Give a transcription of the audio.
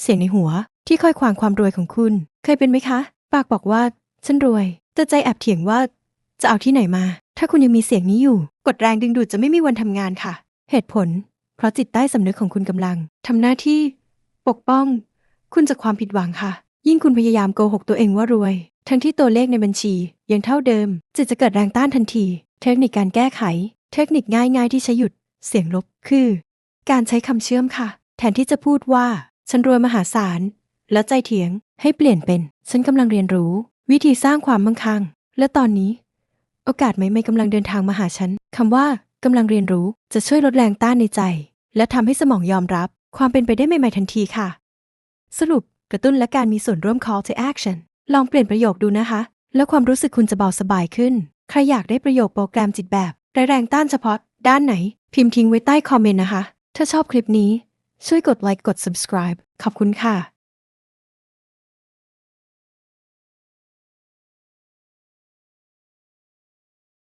เสียงในหัว ที่คอยขวางความรวยของคุณ เคยเป็นไหมคะ ปากบอกว่า ฉันรวย แต่ใจแอบเถียงว่า จะเอาที่ไหนมา ถ้าคุณยังมีเสียงนี้อยู่ กดแรงดึงดูดจะไม่มีวันทำงานค่ะ เหตุผล เพราะจิตใต้สำนึกของคุณกำลังทำหน้าที่ ปกป้อง คุณจากความผิดหวังค่ะ ยิ่งคุณพยายามโกหกตัวเองว่ารวย ทั้งที่ตัวเลขในบัญชี ยังเท่าเดิมจิตจะเกิดแรงต้านทันที เทคนิคการแก้ไข เทคนิคง่ายๆที่ใช้หยุด เสียงลบคือ การใช้คำเชื่อมค่ะ แทนที่จะพูดว่า ฉันรวยมหาศาล แล้วใจเถียงให้เปลี่ยนเป็น ฉันกำลังเรียนรู้ วิธีสร้างความมั่งคั่ง และตอนนี้ โอกาสใหม่ๆกำลังเดินทางมาหาฉันคำว่ากำลังเรียนรู้จะช่วยลดแรงต้านในใจ และทำให้สมองยอมรับ ความเป็นไปได้ใหม่ๆทันทีค่ะ สรุปกระตุ้นและการมีส่วนร่วม call to action ลองเปลี่ยนประโยคดูนะคะ แล้วความรู้สึกคุณจะเบาสบายขึ้น ใครอยากได้ประโยคโปรแกรมจิตแบบร้ายแรงต้านเฉพาะ ด้านไหน พิมพ์ทิ้งไว้ใต้คอมเมนต์นะคะ ถ้าชอบคลิปนี้ ช่วยกดไลค์กด subscribe ขอบคุณค่ะ